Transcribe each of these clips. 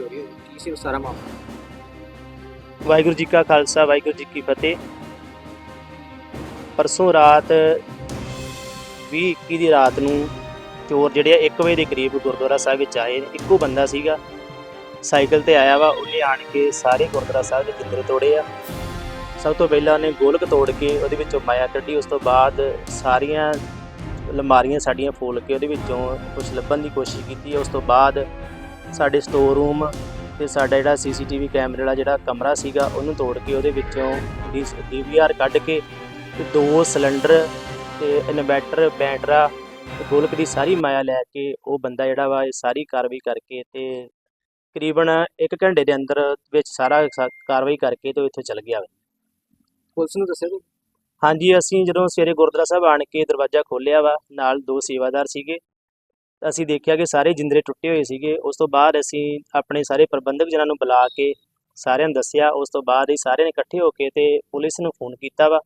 ਚੋਰੀ ਹੋਈ ਕੀ ਸੀ ਉਹ ਸਾਰਾ ਮਾਮਲਾ? ਵਾਹਿਗੁਰੂ ਜੀ ਕਾ ਖਾਲਸਾ, ਵਾਹਿਗੁਰੂ ਜੀ ਕੀ ਫਤਿਹ। ਪਰਸੋਂ ਰਾਤ 20 21 ਦੀ ਰਾਤ ਨੂੰ ਚੋਰ ਜਿਹੜੇ ਆ 1 ਵਜੇ ਦੇ ਕਰੀਬ ਗੁਰਦੁਆਰਾ ਸਾਹਿਬ ਵਿੱਚ ਆਏ। ਇੱਕੋ ਬੰਦਾ ਸੀਗਾ, ਸਾਈਕਲ ਤੇ ਆਇਆ ਵਾ, ਉਹਨੇ ਆਣ ਕੇ ਸਾਰੇ ਗੁਰਦੁਆਰਾ ਸਾਹਿਬ ਦੇ ਜਿੰਦਰੇ ਤੋੜੇ ਆ। ਸਭ ਤੋਂ ਪਹਿਲਾਂ ਉਹਨੇ ਗੋਲਕ ਤੋੜ ਕੇ ਉਹਦੇ ਵਿੱਚੋਂ ਮਾਇਆ ਕੱਢੀ। ਉਸ ਤੋਂ ਬਾਅਦ ਸਾਰੀਆਂ ਅਲਮਾਰੀਆਂ ਸਾਡੀਆਂ ਫੋਲ ਕੇ ਉਹਦੇ ਵਿੱਚੋਂ ਕੁਝ ਲੱਭਣ ਦੀ ਕੋਸ਼ਿਸ਼ ਕੀਤੀ। ਉਸ ਤੋਂ ਬਾਅਦ ਸਾਡੇ ਸਟੋਰ ਰੂਮ ਤੇ ਸਾਡਾ ਜਿਹੜਾ ਸੀਸੀਟੀਵੀ ਕੈਮਰੇ ਵਾਲਾ ਜਿਹੜਾ ਕਮਰਾ ਸੀਗਾ ਉਹਨੂੰ ਤੋੜ ਕੇ ਉਹਦੇ ਵਿੱਚੋਂ ਡੀਵੀਆਰ ਕੱਢ ਕੇ ਤੇ ਦੋ ਸਿਲੰਡਰ ਤੇ ਇਨਵੈਟਰ ਬੈਟਰਾ ਤੇ ਗੋਲਕ ਦੀ ਸਾਰੀ ਮਾਇਆ ਲੈ ਕੇ ਉਹ ਬੰਦਾ ਜਿਹੜਾ ਵਾ ਇਹ ਸਾਰੀ ਕਾਰਵਾਈ ਕਰਕੇ ਤੇ ਤਕਰੀਬਨ 1 ਘੰਟੇ ਦੇ ਅੰਦਰ ਵਿੱਚ ਸਾਰਾ ਕਾਰਵਾਈ ਕਰਕੇ ਤੇ ਇੱਥੋਂ ਚਲ ਗਿਆ ਵਾ। ਪੁਲਿਸ ਨੂੰ ਦੱਸਿਆ? ਹਾਂਜੀ ਅਸੀਂ ਜਦੋਂ ਸਵੇਰੇ ਗੁਰਦੁਆਰਾ ਸਾਹਿਬ ਆਣ ਕੇ ਦਰਵਾਜ਼ਾ ਖੋਲ੍ਹਿਆ ਵਾ ਨਾਲ ਦੋ ਸੇਵਾਦਾਰ ਸੀਗੇ ਅਸੀਂ ਦੇਖਿਆ ਕਿ ਸਾਰੇ ਜਿੰਦਰੇ ਟੁੱਟੇ ਹੋਏ ਸੀਗੇ। ਉਸ ਤੋਂ ਬਾਅਦ ਅਸੀਂ ਆਪਣੇ ਸਾਰੇ ਪ੍ਰਬੰਧਕ ਜਨਾਂ ਨੂੰ ਬੁਲਾ ਕੇ ਸਾਰਿਆਂ ਨੂੰ ਦੱਸਿਆ। ਉਸ ਤੋਂ ਬਾਅਦ ਹੀ ਸਾਰਿਆਂ ਨੇ ਇਕੱਠੇ ਹੋ ਕੇ ਤੇ ਪੁਲਿਸ ਨੂੰ ਫੋਨ ਕੀਤਾ ਵਾ।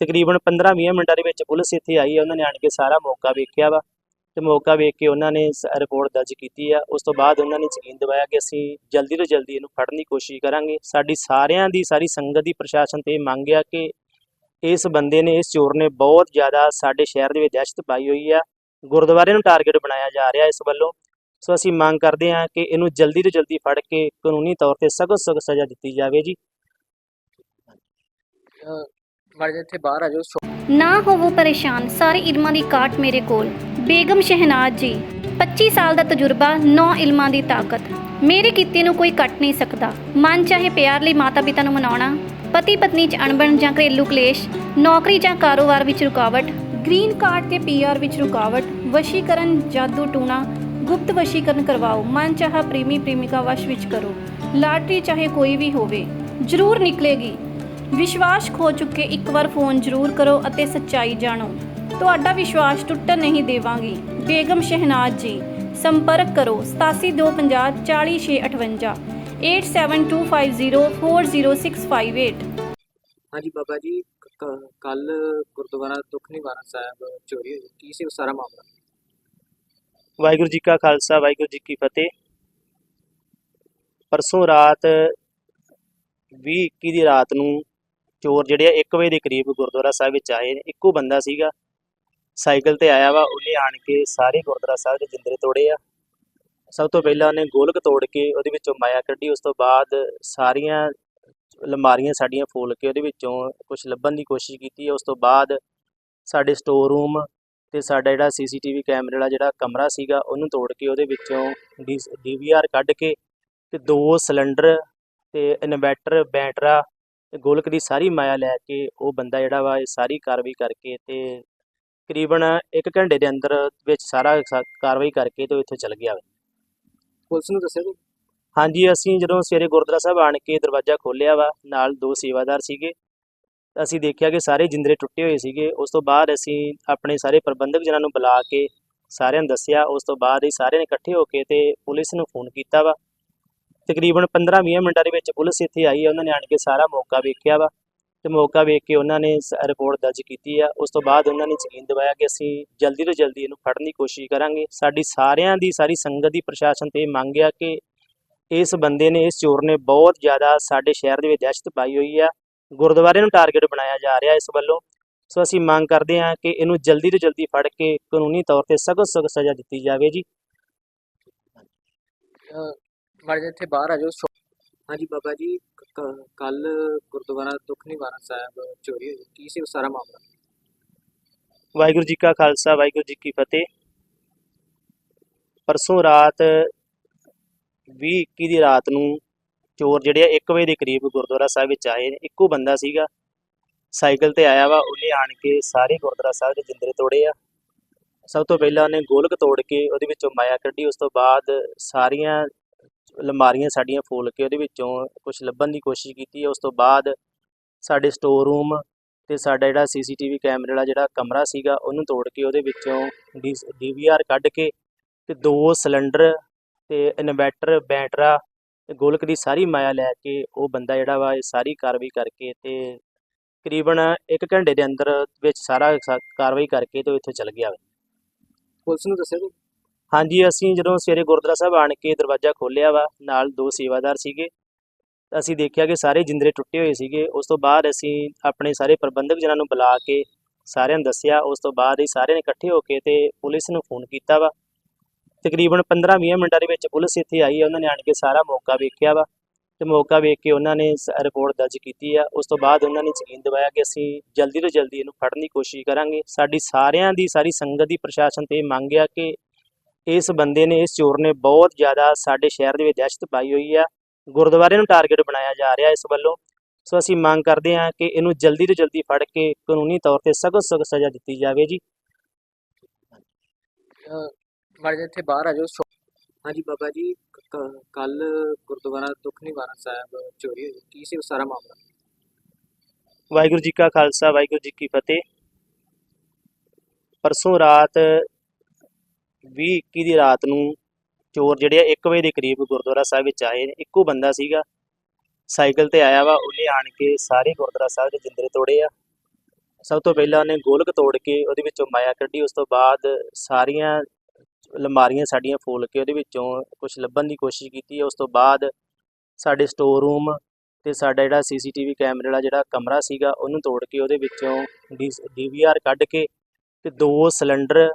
ਤਕਰੀਬਨ 15-20 ਮਿੰਟਾਂ ਦੇ ਵਿੱਚ ਪੁਲਿਸ ਇੱਥੇ ਆਈ ਹੈ ਉਹਨਾਂ ਨੇ ਆਣ ਕੇ ਸਾਰਾ ਮੌਕਾ ਵੇਖਿਆ ਵਾ ਤੇ ਮੌਕਾ ਵੇਖ ਕੇ ਉਹਨਾਂ ਨੇ ਰਿਪੋਰਟ ਦਰਜ ਕੀਤੀ ਆ। ਉਸ ਤੋਂ ਬਾਅਦ ਉਹਨਾਂ ਨੇ ਯਕੀਨ ਦਿਵਾਇਆ ਕਿ ਅਸੀਂ ਜਲਦੀ ਤੋਂ ਜਲਦੀ ਇਹਨੂੰ ਫੜਨ ਦੀ ਕੋਸ਼ਿਸ਼ ਕਰਾਂਗੇ। ਸਾਡੀ ਸਾਰਿਆਂ ਦੀ, ਸਾਰੀ ਸੰਗਤ ਦੀ ਪ੍ਰਸ਼ਾਸਨ ਤੇ ਇਹ ਮੰਗ ਆ ਕਿ ਇਸ ਬੰਦੇ ਨੇ, ਇਸ ਚੋਰ ਨੇ ਬਹੁਤ ਜ਼ਿਆਦਾ ਸਾਡੇ ਸ਼ਹਿਰ ਦੇ ਵਿੱਚ ਦਹਿਸ਼ਤ ਪਾਈ ਹੋਈ ਆ। ਗੁਰਦੁਆਰੇ ਨੂੰ ਟਾਰਗੇਟ ਬਣਾਇਆ ਜਾ ਰਿਹਾ ਇਸ ਵੱਲੋਂ। ਸੋ ਅਸੀਂ ਮੰਗ ਕਰਦੇ ਹਾਂ ਕਿ ਇਹਨੂੰ ਜਲਦੀ ਤੋਂ ਜਲਦੀ ਫੜ ਕੇ ਕਾਨੂੰਨੀ ਤੌਰ ਤੇ ਸਖਤ ਸਖਤ ਸਜ਼ਾ ਦਿੱਤੀ ਜਾਵੇ ਜੀ। ਮਾੜੇ ਜਿਹੇ ਇੱਥੇ ਬਾਹਰ ਆ ਜਾਓ। ਸ਼ੋ- ਨਾ ਹੋਵੋ ਪਰੇਸ਼ਾਨ ਸਾਰੇ ਇਲਮਾਂ ਦੀ ਕਾਟ ਮੇਰੇ ਕੋਲ। ਬੇਗਮ ਸ਼ਹਿਨਾਜ਼ ਜੀ 25 ਸਾਲ ਦਾ ਤਜਰਬਾ 9 ਇਲਮਾਂ ਦੀ ਤਾਕਤ। ਮੇਰੇ ਕੀਤੇ ਨੂੰ ਕੋਈ ਕੱਟ ਨਹੀਂ ਸਕਦਾ। ਮਨ ਚਾਹੇ ਪਿਆਰ ਲਈ ਮਾਤਾ ਪਿਤਾ ਨੂੰ ਮਨਾਉਣਾ ਪਤੀ ਪਤਨੀ 'ਚ ਅਣਬਣ ਜਾਂ ਘਰੇਲੂ ਕਲੇਸ਼ ਨੌਕਰੀ ਜਾਂ ਕਾਰੋਬਾਰ ਵਿੱਚ ਰੁਕਾਵਟ ਗ੍ਰੀਨ ਕਾਰਡ ਤੇ ਪੀਆਰ ਵਿੱਚ ਰੁਕਾਵਟ, ਵਸ਼ੀਕਰਨ ਜਾਦੂ ਟੂਣਾ, ਗੁਪਤ ਵਸ਼ੀਕਰਨ ਕਰਵਾਓ ਮਨ ਚਾਹਾ ਪ੍ਰੇਮੀ ਪ੍ਰੇਮਿਕਾ ਵਸ਼ ਵਿੱਚ ਕਰੋ। ਲਾਟਰੀ ਚਾਹੇ ਕੋਈ ਵੀ ਹੋਵੇ, ਜ਼ਰੂਰ ਨਿਕਲੇਗੀ। ਵਿਸ਼ਵਾਸ ਖੋ ਚੁੱਕੇ ਇੱਕ ਵਾਰ ਫੋਨ ਜ਼ਰੂਰ ਕਰੋ ਅਤੇ ਸੱਚਾਈ ਜਾਣੋ। ਤੁਹਾਡਾ ਵਿਸ਼ਵਾਸ ਟੁੱਟਣ ਨਹੀਂ ਦੇਵਾਂਗੀ। ਬੇਗਮ ਸ਼ਹਿਨਾਜ਼ ਜੀ, ਸੰਪਰਕ ਕਰੋ 8725 40658 8725040658 ਹਾਂਜੀ ਬਾਬਾ ਜੀ। ਕੱਲ ਗੁਰਦੁਆਰਾ ਦੁੱਖ ਨਿਵਾਰਨ ਸਾਹਿਬ ਚੋਰੀ ਹੋਈ। ਕੀ ਸੀ ਉਹ ਸਾਰਾ ਮਾਮਲਾ? ਵਾਹਿਗੁਰੂ ਜੀ ਕਾ ਖਾਲਸਾ, ਵਾਹਿਗੁਰੂ ਜੀ ਕੀ ਫਤਿਹ। ਪਰਸੋਂ ਰਾਤ 20 21 ਦੀ ਰਾਤ ਨੂੰ ਚੋਰ ਜਿਹੜੇ ਆ 1 ਵਜੇ ਦੇ ਕਰੀਬ ਗੁਰਦੁਆਰਾ ਸਾਹਿਬ ਵਿੱਚ ਆਏ ਇੱਕੋ ਬੰਦਾ ਸੀਗਾ, ਸਾਈਕਲ ਤੇ ਆਇਆ ਵਾ, ਉਹਨੇ ਆਣ ਕੇ ਸਾਰੇ ਗੁਰਦੁਆਰਾ ਸਾਹਿਬ ਦੇ ਜਿੰਦਰੇ ਤੋੜੇ ਆ। ਸਭ ਤੋਂ ਪਹਿਲਾਂ ਉਹਨੇ ਗੋਲਕ ਤੋੜ ਕੇ ਉਹਦੇ ਵਿੱਚੋਂ ਮਾਇਆ ਕੱਢੀ। ਉਸ ਤੋਂ ਬਾਅਦ ਸਾਰੀਆਂ ਅਲਮਾਰੀਆਂ ਸਾਡੀਆਂ ਫੋਲ ਕੇ ਉਹਦੇ ਵਿੱਚੋਂ ਕੁਝ ਲੱਭਣ ਦੀ ਕੋਸ਼ਿਸ਼ ਕੀਤੀ। ਉਸ ਤੋਂ ਬਾਅਦ ਸਾਡੇ ਸਟੋਰ ਰੂਮ ਤੇ ਸਾਡਾ ਜਿਹੜਾ ਸੀਸੀਟੀਵੀ ਕੈਮਰੇ ਵਾਲਾ ਜਿਹੜਾ ਕਮਰਾ ਸੀਗਾ, ਉਹਨੂੰ ਤੋੜ ਕੇ ਉਹਦੇ ਵਿੱਚੋਂ ਡੀਵੀਆਰ ਕੱਢ ਕੇ ਤੇ ਦੋ ਸਿਲੰਡਰ ਤੇ ਇਨਵੈਟਰ ਬੈਟਰਾ ਤੇ ਗੋਲਕ ਦੀ ਸਾਰੀ ਮਾਇਆ ਲੈ ਕੇ ਉਹ ਬੰਦਾ ਜਿਹੜਾ ਵਾ, ਇਹ ਸਾਰੀ ਕਾਰਵਾਈ ਕਰਕੇ ਤੇ ਤਕਰੀਬਨ 1 ਘੰਟੇ ਦੇ ਅੰਦਰ ਵਿੱਚ ਸਾਰਾ ਕਾਰਵਾਈ ਕਰਕੇ ਤੇ ਇੱਥੋਂ ਚਲ ਗਿਆ। ਪੁਲਿਸ ਨੂੰ ਦੱਸਿਆ ਹਾਂਜੀ, ਅਸੀਂ ਜਦੋਂ ਸਵੇਰੇ ਗੁਰਦੁਆਰਾ ਸਾਹਿਬ ਆਣ ਕੇ ਦਰਵਾਜ਼ਾ ਖੋਲ੍ਹਿਆ ਵਾ, ਨਾਲ ਦੋ ਸੇਵਾਦਾਰ ਸੀਗੇ। ਅਸੀਂ ਦੇਖਿਆ ਕਿ ਸਾਰੇ ਜਿੰਦਰੇ ਟੁੱਟੇ ਹੋਏ ਸੀਗੇ। ਉਸ ਤੋਂ ਬਾਅਦ ਅਸੀਂ ਆਪਣੇ ਸਾਰੇ ਪ੍ਰਬੰਧਕ ਜਨਾਂ ਨੂੰ ਬੁਲਾ ਕੇ ਸਾਰਿਆਂ ਨੂੰ ਦੱਸਿਆ। ਉਸ ਤੋਂ ਬਾਅਦ ਹੀ ਸਾਰਿਆਂ ਨੇ ਇਕੱਠੇ ਹੋ ਕੇ ਤੇ ਪੁਲਿਸ ਨੂੰ ਫੋਨ ਕੀਤਾ ਵਾ। ਤਕਰੀਬਨ 15-20 ਮਿੰਟਾਂ ਦੇ ਵਿੱਚ ਪੁਲਿਸ ਇੱਥੇ ਆਈ ਹੈ ਉਹਨਾਂ ਨੇ ਆਣ ਕੇ ਸਾਰਾ ਮੌਕਾ ਵੇਖਿਆ ਵਾ ਤੇ ਮੌਕਾ ਵੇਖ ਕੇ ਉਹਨਾਂ ਨੇ ਰਿਪੋਰਟ ਦਰਜ ਕੀਤੀ ਆ। ਉਸ ਤੋਂ ਬਾਅਦ ਉਹਨਾਂ ਨੇ ਯਕੀਨ ਦਿਵਾਇਆ ਕਿ ਅਸੀਂ ਜਲਦੀ ਤੋਂ ਜਲਦੀ ਇਹਨੂੰ ਫੜਨ ਦੀ ਕੋਸ਼ਿਸ਼ ਕਰਾਂਗੇ। ਸਾਡੀ ਸਾਰਿਆਂ ਦੀ, ਸਾਰੀ ਸੰਗਤ ਦੀ ਪ੍ਰਸ਼ਾਸਨ ਤੇ ਇਹ ਮੰਗ ਆ ਕਿ ਇਸ ਬੰਦੇ ਨੇ ਇਸ ਚੋਰ ਨੇ ਬਹੁਤ ਜ਼ਿਆਦਾ ਸਾਡੇ ਸ਼ਹਿਰ ਦੇ ਵਿੱਚ ਦਹਿਸ਼ਤ ਪਾਈ ਹੋਈ ਆ। ਗੁਰਦੁਆਰੇ ਨੂੰ ਟਾਰਗੇਟ ਬਣਾਇਆ ਜਾ ਰਿਹਾ ਇਸ ਵੱਲੋਂ। ਸੋ ਅਸੀਂ ਮੰਗ ਕਰਦੇ ਹਾਂ ਕਿ ਇਹਨੂੰ ਜਲਦੀ ਤੋਂ ਜਲਦੀ ਫੜ ਕੇ ਕਾਨੂੰਨੀ ਤੌਰ ਤੇ ਸਖਤ ਸਖਤ ਸਜ਼ਾ ਦਿੱਤੀ ਜਾਵੇ ਜੀ। ਜਿਹੇ ਇੱਥੇ ਬਾਹਰ ਆ ਜਾਓ। ਹਾਂਜੀ ਬਾਬਾ ਜੀ ਕੱਲ ਗੁਰਦੁਆਰਾ ਦੁੱਖ ਨਿਵਾਰਨ ਸਾਹਿਬ ਚੋਰੀ ਹੋਈ। ਕੀ ਸੀ ਉਹ ਸਾਰਾ ਮਾਮਲਾ? ਵਾਹਿਗੁਰੂ ਜੀ ਕਾ ਖਾਲਸਾ ਵਾਹਿਗੁਰੂ ਜੀ ਕੀ ਫਤਿਹ। ਪਰਸੋਂ ਰਾਤ 20 21 ਦੀ ਰਾਤ ਨੂੰ ਚੋਰ ਜਿਹੜੇ ਆ 1 ਵਜੇ ਦੇ ਕਰੀਬ ਗੁਰਦੁਆਰਾ ਸਾਹਿਬ ਵਿੱਚ ਆਏ ਨੇ। ਇੱਕੋ ਬੰਦਾ ਸੀਗਾ, ਸਾਈਕਲ ਤੇ ਆਇਆ ਵਾ, ਉਹਨੇ ਆਣ ਕੇ ਸਾਰੇ ਗੁਰਦੁਆਰਾ ਸਾਹਿਬ ਦੇ ਜਿੰਦਰੇ ਤੋੜੇ ਆ। ਸਭ ਤੋਂ ਪਹਿਲਾਂ ਉਹਨੇ ਗੋਲਕ ਤੋੜ ਕੇ ਉਹਦੇ ਵਿੱਚੋਂ ਮਾਇਆ ਕੱਢੀ, ਉਸ ਤੋਂ ਬਾਅਦ ਸਾਰੀਆਂ ਅਲਮਾਰੀਆਂ ਸਾਡੀਆਂ ਫੋਲ ਕੇ ਉਹਦੇ ਵਿੱਚੋਂ ਕੁਝ ਲੱਭਣ ਦੀ ਕੋਸ਼ਿਸ਼ ਕੀਤੀ। ਉਸ ਤੋਂ ਬਾਅਦ ਸਾਡੇ ਸਟੋਰ ਰੂਮ ਤੇ ਸਾਡਾ ਜਿਹੜਾ ਸੀਸੀਟੀਵੀ ਕੈਮਰੇ ਵਾਲਾ ਜਿਹੜਾ ਕਮਰਾ ਸੀਗਾ, ਉਹਨੂੰ ਤੋੜ ਕੇ ਉਹਦੇ ਵਿੱਚੋਂ ਡੀਵੀਆਰ ਕੱਢ ਕੇ ਤੇ ਦੋ ਸਿਲੰਡਰ ਤੇ ਇਨਵੈਟਰ ਬੈਟਰਾ ਗੋਲਕ ਦੀ ਸਾਰੀ ਮਾਇਆ ਲੈ ਕੇ ਉਹ ਬੰਦਾ ਜਿਹੜਾ ਵਾ ਇਹ ਸਾਰੀ ਕਾਰਵਾਈ ਕਰਕੇ ਤੇ ਤਕਰੀਬਨ 1 ਘੰਟੇ ਦੇ ਅੰਦਰ ਵਿੱਚ ਸਾਰਾ ਸਾ- ਕਾਰਵਾਈ ਕਰਕੇ ਤੇ ਉਹ ਇੱਥੋਂ ਚਲ ਗਿਆ ਵਾ। ਪੁਲਿਸ ਨੂੰ ਦੱਸਿਆ ਕੋਈ? ਹਾਂਜੀ ਅਸੀਂ ਜਦੋਂ ਸਵੇਰੇ ਗੁਰਦੁਆਰਾ ਸਾਹਿਬ ਆਣ ਕੇ ਦਰਵਾਜ਼ਾ ਖੋਲ੍ਹਿਆ ਵਾ ਨਾਲ ਦੋ ਸੇਵਾਦਾਰ ਸੀਗੇ ਤਾਂ ਅਸੀਂ ਦੇਖਿਆ ਕਿ ਸਾਰੇ ਜਿੰਦਰੇ ਟੁੱਟੇ ਹੋਏ ਸੀਗੇ ਉਸ ਤੋਂ ਬਾਅਦ ਅਸੀਂ ਆਪਣੇ ਸਾਰੇ ਪ੍ਰਬੰਧਕ ਜਨਾਂ ਨੂੰ ਬੁਲਾ ਕੇ ਸਾਰਿਆਂ ਨੂੰ ਦੱਸਿਆ ਉਸ ਤੋਂ ਬਾਅਦ ਹੀ ਸਾਰਿਆਂ ਨੇ ਇਕੱਠੇ ਹੋ ਕੇ ਤੇ ਪੁਲਿਸ ਨੂੰ ਫੋਨ ਕੀਤਾ ਵਾ ਤਕਰੀਬਨ 15-20 ਮਿੰਟਾਂ ਦੇ ਵਿੱਚ ਪੁਲਿਸ ਇੱਥੇ ਆਈ ਹੈ ਉਹਨਾਂ ਨੇ ਆਣ ਕੇ ਸਾਰਾ ਮੌਕਾ ਵੇਖਿਆ ਵਾ ਤੇ ਮੌਕਾ ਵੇਖ ਕੇ ਉਹਨਾਂ ਨੇ ਰਿਪੋਰਟ ਦਰਜ ਕੀਤੀ ਆ। ਉਸ ਤੋਂ ਬਾਅਦ ਉਹਨਾਂ ਨੇ ਯਕੀਨ ਦਿਵਾਇਆ ਕਿ ਅਸੀਂ ਜਲਦੀ ਤੋਂ ਜਲਦੀ ਇਹਨੂੰ ਫੜਨ ਦੀ ਕੋਸ਼ਿਸ਼ ਕਰਾਂਗੇ। ਸਾਡੀ ਸਾਰਿਆਂ ਦੀ, ਸਾਰੀ ਸੰਗਤ ਦੀ ਪ੍ਰਸ਼ਾਸਨ ਤੇ ਇਹ ਮੰਗ ਆ ਕਿ ਇਸ ਬੰਦੇ ਨੇ, ਇਸ ਚੋਰ ਨੇ ਬਹੁਤ ਜ਼ਿਆਦਾ ਸਾਡੇ ਸ਼ਹਿਰ ਦੇ ਵਿੱਚ ਦਹਿਸ਼ਤ ਪਾਈ ਹੋਈ ਆ। ਗੁਰਦੁਆਰੇ ਨੂੰ ਟਾਰਗੇਟ ਬਣਾਇਆ ਜਾ ਰਿਹਾ ਇਸ ਵੱਲੋਂ। ਸੋ ਅਸੀਂ ਮੰਗ ਕਰਦੇ ਹਾਂ ਕਿ ਇਹਨੂੰ ਜਲਦੀ ਤੋਂ ਜਲਦੀ ਫੜ ਕੇ ਕਾਨੂੰਨੀ ਤੌਰ ਤੇ ਸਖਤ ਸਖਤ ਸਜ਼ਾ ਦਿੱਤੀ ਜਾਵੇ ਜੀ। ਮਾੜੇ ਜਿਹੇ ਇੱਥੇ ਬਾਹਰ ਆ ਜਾਓ, ਸ਼ੋ- ਹਾਂਜੀ ਬਾਬਾ ਜੀ ਕੱਲ ਗੁਰਦੁਆਰਾ ਦੁੱਖ ਨਿਵਾਰਨ ਸਾਹਿਬ ਚੋਰੀ ਹੋਈ। ਕੀ ਸੀ ਉਹ ਸਾਰਾ ਮਾਮਲਾ? ਵਾਹਿਗੁਰੂ ਜੀ ਕਾ ਖਾਲਸਾ, ਵਾਹਿਗੁਰੂ ਜੀ ਕੀ ਫਤਿਹ। ਪਰਸੋਂ ਰਾਤ 20:21 ਦੀ ਰਾਤ ਨੂੰ ਚੋਰ ਜਿਹੜੇ ਆ 1 ਵਜੇ ਦੇ ਕਰੀਬ ਗੁਰਦੁਆਰਾ ਸਾਹਿਬ ਵਿੱਚ ਆਏ ਨੇ। ਇੱਕੋ ਬੰਦਾ ਸੀਗਾ, ਸਾਈਕਲ ਤੇ ਆਇਆ ਵਾ, ਉਹਨੇ ਆਣ ਕੇ ਸਾਰੇ ਗੁਰਦੁਆਰਾ ਸਾਹਿਬ ਦੇ ਜਿੰਦਰੇ ਤੋੜੇ ਆ। ਸਭ ਤੋਂ ਪਹਿਲਾਂ ਉਹਨੇ ਗੋਲਕ ਤੋੜ ਕੇ ਉਹਦੇ ਵਿੱਚੋਂ ਮਾਇਆ ਕੱਢੀ, ਉਸ ਤੋਂ ਬਾਅਦ ਸਾਰੀਆਂ ਅਲਮਾਰੀਆਂ ਸਾਡੀਆਂ ਫੋਲ ਕੇ ਉਹਦੇ ਵਿੱਚੋਂ ਕੁਝ ਲੱਭਣ ਦੀ ਕੋਸ਼ਿਸ਼ ਕੀਤੀ ਉਸ ਤੋਂ ਬਾਅਦ ਸਾਡੇ ਸਟੋਰ ਰੂਮ ਤੇ ਸਾਡਾ ਜਿਹੜਾ ਸੀਸੀਟੀਵੀ ਕੈਮਰੇ ਵਾਲਾ ਜਿਹੜਾ ਕਮਰਾ ਸੀਗਾ, ਉਹਨੂੰ ਤੋੜ ਕੇ ਉਹਦੇ ਵਿੱਚੋਂ ਡੀਵੀਆਰ ਕੱਢ ਕੇ ਤੇ ਦੋ ਸਿਲੰਡਰ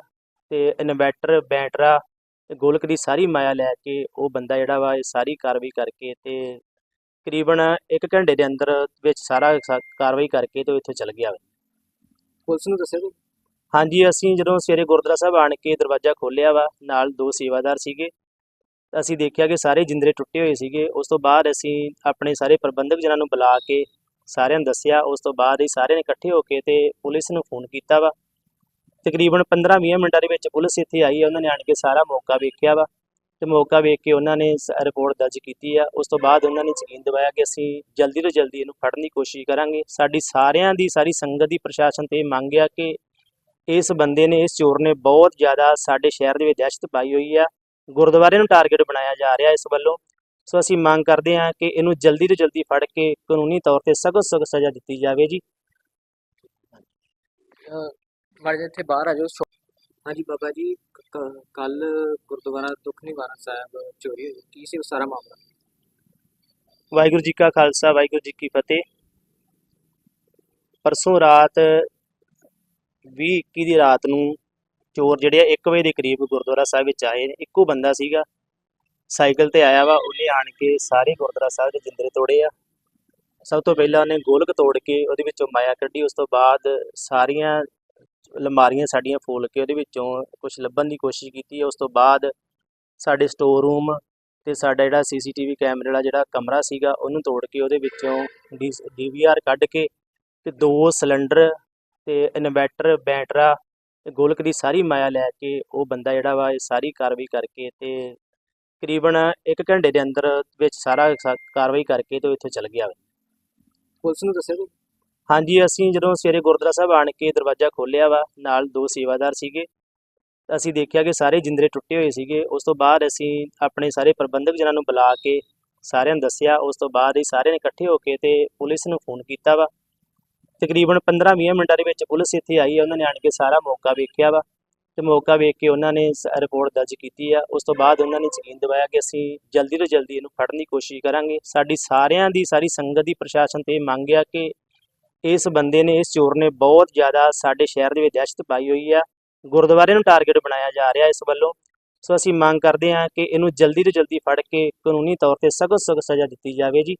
ਤੇ ਇਨਵੈਟਰ ਬੈਟਰਾ ਤੇ ਗੋਲਕ ਦੀ ਸਾਰੀ ਮਾਇਆ ਲੈ ਕੇ ਉਹ ਬੰਦਾ ਜਿਹੜਾ ਵਾ ਇਹ ਸਾਰੀ ਕਾਰਵਾਈ ਕਰਕੇ ਤੇ ਤਕਰੀਬਨ 1 ਘੰਟੇ ਦੇ ਅੰਦਰ ਵਿੱਚ ਸਾਰਾ ਕਾਰਵਾਈ ਕਰਕੇ ਤੇ ਉਹ ਇੱਥੋਂ ਚਲ ਗਿਆ ਵਾ। ਪੁਲਿਸ ਨੂੰ ਦੱਸਿਆ ਹਾਂਜੀ, ਅਸੀਂ ਜਦੋਂ ਸਵੇਰੇ ਗੁਰਦੁਆਰਾ ਸਾਹਿਬ ਆਣ ਕੇ ਦਰਵਾਜ਼ਾ ਖੋਲ੍ਹਿਆ ਵਾ, ਨਾਲ ਦੋ ਸੇਵਾਦਾਰ ਸੀਗੇ, ਅਸੀਂ ਦੇਖਿਆ ਕਿ ਸਾਰੇ ਜਿੰਦਰੇ ਟੁੱਟੇ ਹੋਏ ਸੀਗੇ। ਉਸ ਤੋਂ ਬਾਅਦ ਅਸੀਂ ਆਪਣੇ ਸਾਰੇ ਪ੍ਰਬੰਧਕ ਜਨਾਂ ਨੂੰ ਬੁਲਾ ਕੇ ਸਾਰਿਆਂ ਨੂੰ ਦੱਸਿਆ। ਉਸ ਤੋਂ ਬਾਅਦ ਹੀ ਸਾਰਿਆਂ ਨੇ ਇਕੱਠੇ ਹੋ ਕੇ ਤੇ ਪੁਲਿਸ ਨੂੰ ਫੋਨ ਕੀਤਾ ਵਾ। ਤਕਰੀਬਨ 15-20 ਮਿੰਟਾਂ ਦੇ ਵਿੱਚ ਪੁਲਿਸ ਇੱਥੇ ਆਈ ਹੈ। ਉਹਨਾਂ ਨੇ ਆਣ ਕੇ ਸਾਰਾ ਮੌਕਾ ਵੇਖਿਆ ਵਾ ਤੇ ਮੌਕਾ ਵੇਖ ਕੇ ਉਹਨਾਂ ਨੇ ਰਿਪੋਰਟ ਦਰਜ ਕੀਤੀ ਆ। ਉਸ ਤੋਂ ਬਾਅਦ ਉਹਨਾਂ ਨੇ ਯਕੀਨ ਦਿਵਾਇਆ ਕਿ ਅਸੀਂ ਜਲਦੀ ਤੋਂ ਜਲਦੀ ਇਹਨੂੰ ਫੜਨ ਦੀ ਕੋਸ਼ਿਸ਼ ਕਰਾਂਗੇ। ਸਾਡੀ ਸਾਰਿਆਂ ਦੀ, ਸਾਰੀ ਸੰਗਤ ਦੀ ਪ੍ਰਸ਼ਾਸਨ ਤੇ ਇਹ ਮੰਗ ਆ ਕਿ ਇਸ ਬੰਦੇ ਨੇ ਇਸ ਚੋਰ ਨੇ ਬਹੁਤ ਜ਼ਿਆਦਾ ਸਾਡੇ ਸ਼ਹਿਰ ਦੇ ਵਿੱਚ ਦਹਿਸ਼ਤ ਪਾਈ ਹੋਈ ਆ। ਗੁਰਦੁਆਰੇ ਨੂੰ ਟਾਰਗੇਟ ਬਣਾਇਆ ਜਾ ਰਿਹਾ ਇਸ ਵੱਲੋਂ। ਸੋ ਅਸੀਂ ਮੰਗ ਕਰਦੇ ਹਾਂ ਕਿ ਇਹਨੂੰ ਜਲਦੀ ਤੋਂ ਜਲਦੀ ਫੜ ਕੇ ਕਾਨੂੰਨੀ ਤੌਰ ਤੇ ਸਖਤ ਸਖਤ ਸਜ਼ਾ ਦਿੱਤੀ ਜਾਵੇ ਜੀ। ਮਾੜੇ ਜਿਹੇ ਇੱਥੇ ਬਾਹਰ ਆ ਜਾਓ। ਹਾਂਜੀ ਬਾਬਾ ਜੀ ਕੱਲ ਗੁਰਦੁਆਰਾ ਦੁੱਖ ਨਿਵਾਰਨ ਸਾਹਿਬ ਚੋਰੀ ਹੋਈ। ਕੀ ਸੀ ਉਹ ਸਾਰਾ ਮਾਮਲਾ? ਵਾਹਿਗੁਰੂ ਜੀ ਕਾ ਖਾਲਸਾ ਵਾਹਿਗੁਰੂ ਜੀ ਕੀ ਫਤਿਹ। ਪਰਸੋਂ ਰਾਤ 20:21 ਦੀ ਰਾਤ ਨੂੰ ਚੋਰ ਜਿਹੜੇ ਆ 1 ਵਜੇ ਦੇ ਕਰੀਬ ਗੁਰਦੁਆਰਾ ਸਾਹਿਬ ਵਿੱਚ ਆਏ ਨੇ। ਇੱਕੋ ਬੰਦਾ ਸੀਗਾ, ਸਾਈਕਲ ਤੇ ਆਇਆ ਵਾ, ਉਹਨੇ ਆਣ ਕੇ ਸਾਰੇ ਗੁਰਦੁਆਰਾ ਸਾਹਿਬ ਦੇ ਜਿੰਦਰੇ ਤੋੜੇ ਆ। ਸਭ ਤੋਂ ਪਹਿਲਾਂ ਉਹਨੇ ਗੋਲਕ ਤੋੜ ਕੇ ਉਹਦੇ ਵਿੱਚੋਂ ਮਾਇਆ ਕੱਢੀ, ਉਸ ਤੋਂ ਬਾਅਦ ਸਾਰੀਆਂ ਅਲਮਾਰੀਆਂ ਸਾਡੀਆਂ ਫੋਲ ਕੇ ਉਹਦੇ ਵਿੱਚੋਂ ਕੁਝ ਲੱਭਣ ਦੀ ਕੋਸ਼ਿਸ਼ ਕੀਤੀ। ਉਸ ਤੋਂ ਬਾਅਦ ਸਾਡੇ ਸਟੋਰ ਰੂਮ ਤੇ ਸਾਡਾ ਜਿਹੜਾ ਸੀਸੀਟੀਵੀ ਕੈਮਰੇ ਵਾਲਾ ਜਿਹੜਾ ਕਮਰਾ ਸੀਗਾ, ਉਹਨੂੰ ਤੋੜ ਕੇ ਉਹਦੇ ਵਿੱਚੋਂ ਡੀਵੀਆਰ ਕੱਢ ਕੇ ਤੇ ਦੋ ਸਿਲੰਡਰ ਤੇ ਇਨਵੈਟਰ ਬੈਟਰਾ ਤੇ ਗੋਲਕ ਦੀ ਸਾਰੀ ਮਾਇਆ ਲੈ ਕੇ ਉਹ ਬੰਦਾ ਜਿਹੜਾ ਵਾ ਇਹ ਸਾਰੀ ਕਾਰਵਾਈ ਕਰਕੇ ਤੇ ਤਕਰੀਬਨ 1 ਘੰਟੇ ਦੇ ਅੰਦਰ ਵਿੱਚ ਸਾਰਾ ਸਾ- ਕਾਰਵਾਈ ਕਰਕੇ ਤੇ ਉਹ ਇੱਥੋਂ ਚਲ ਗਿਆ ਵਾ। ਪੁਲਿਸ ਨੂੰ ਦੱਸਿਆ ਤੁਸੀਂ? ਹਾਂਜੀ ਅਸੀਂ ਜਦੋਂ ਸਵੇਰੇ ਗੁਰਦੁਆਰਾ ਸਾਹਿਬ ਆਣ ਕੇ ਦਰਵਾਜ਼ਾ ਖੋਲ੍ਹਿਆ ਵਾ ਨਾਲ ਦੋ ਸੇਵਾਦਾਰ ਸੀਗੇ ਤਾਂ ਅਸੀਂ ਦੇਖਿਆ ਕਿ ਸਾਰੇ ਜਿੰਦਰੇ ਟੁੱਟੇ ਹੋਏ ਸੀਗੇ ਉਸ ਤੋਂ ਬਾਅਦ ਅਸੀਂ ਆਪਣੇ ਸਾਰੇ ਪ੍ਰਬੰਧਕ ਜਨਾਂ ਨੂੰ ਬੁਲਾ ਕੇ ਸਾਰਿਆਂ ਨੂੰ ਦੱਸਿਆ ਉਸ ਤੋਂ ਬਾਅਦ ਹੀ ਸਾਰਿਆਂ ਨੇ ਇਕੱਠੇ ਹੋ ਕੇ ਤੇ ਪੁਲਿਸ ਨੂੰ ਫੋਨ ਕੀਤਾ ਵਾ ਤਕਰੀਬਨ 15-20 ਮਿੰਟਾਂ ਦੇ ਵਿੱਚ ਪੁਲਿਸ ਇੱਥੇ ਆਈ ਹੈ, ਉਹਨਾਂ ਨੇ ਆਣ ਕੇ ਸਾਰਾ ਮੌਕਾ ਵੇਖਿਆ ਵਾ ਤੇ ਮੌਕਾ ਵੇਖ ਕੇ ਉਹਨਾਂ ਨੇ ਰਿਪੋਰਟ ਦਰਜ ਕੀਤੀ ਆ। ਉਸ ਤੋਂ ਬਾਅਦ ਉਹਨਾਂ ਨੇ ਯਕੀਨ ਦਿਵਾਇਆ ਕਿ ਅਸੀਂ ਜਲਦੀ ਤੋਂ ਜਲਦੀ ਇਹਨੂੰ ਫੜਨ ਦੀ ਕੋਸ਼ਿਸ਼ ਕਰਾਂਗੇ। ਸਾਡੀ ਸਾਰਿਆਂ ਦੀ, ਸਾਰੀ ਸੰਗਤ ਦੀ ਪ੍ਰਸ਼ਾਸਨ ਤੇ ਇਹ ਮੰਗ ਆ ਕਿ ਇਸ ਬੰਦੇ ਨੇ, ਇਸ ਚੋਰ ਨੇ ਬਹੁਤ ਜ਼ਿਆਦਾ ਸਾਡੇ ਸ਼ਹਿਰ ਦੇ ਵਿੱਚ ਦਹਿਸ਼ਤ ਪਾਈ ਹੋਈ ਆ। ਗੁਰਦੁਆਰੇ ਨੂੰ ਟਾਰਗੇਟ ਬਣਾਇਆ ਜਾ ਰਿਹਾ ਇਸ ਵੱਲੋਂ। ਸੋ ਅਸੀਂ ਮੰਗ ਕਰਦੇ ਹਾਂ ਕਿ ਇਹਨੂੰ ਜਲਦੀ ਤੋਂ ਜਲਦੀ ਫੜ ਕੇ ਕਾਨੂੰਨੀ ਤੌਰ ਤੇ ਸਖਤ ਸਖਤ ਸਜ਼ਾ ਦਿੱਤੀ ਜਾਵੇ ਜੀ।